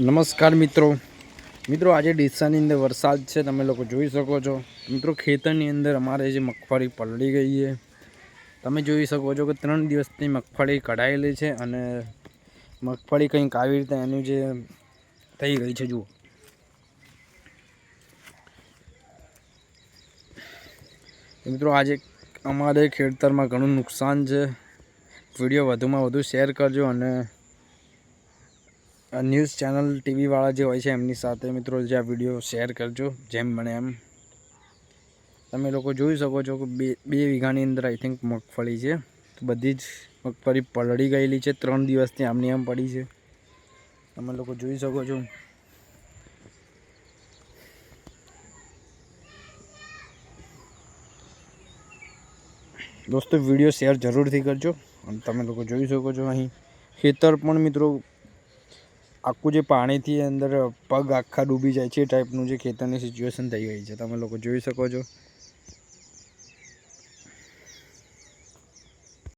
નમસ્કાર મિત્રો. મિત્રો, આજે ડીસાની અંદર વરસાદ છે, તમે લોકો જોઈ શકો છો. મિત્રો, ખેતરની અંદર અમારે જે મગફળી પલળી ગઈ છે. તમે જોઈ શકો છો કે ત્રણ દિવસની મગફળી કઢાયેલી છે અને મગફળી કંઈક આવી રીતે એનું જે થઈ ગઈ છે, જુઓ. મિત્રો, આજે અમારે ખેતરમાં ઘણું નુકસાન છે. વીડિયો વધુમાં વધુ શેર કરજો અને ન્યૂઝ ચેનલ ટીવીવાળા જે હોય છે એમની સાથે મિત્રો જે આ વીડિયો શેર કરજો, જેમ બને એમ. તમે લોકો જોઈ શકો છો કે બે બે વીઘાની અંદર આઈ થિંક મગફળી છે. તો બધી જ મગફળી પલળી ગયેલી છે, ત્રણ દિવસથી આમની આમ પડી છે. તમે લોકો જોઈ શકો છો. દોસ્તો, વીડિયો શેર જરૂરથી કરજો અને તમે લોકો જોઈ શકો છો અહીં. ખેતર પણ મિત્રો આખું જે પાણીથી અંદર પગ આખા ડૂબી જાય છે એ ટાઈપનું જે ખેતરની સિચ્યુએશન થઈ ગઈ છે. તમે લોકો જોઈ શકો છો.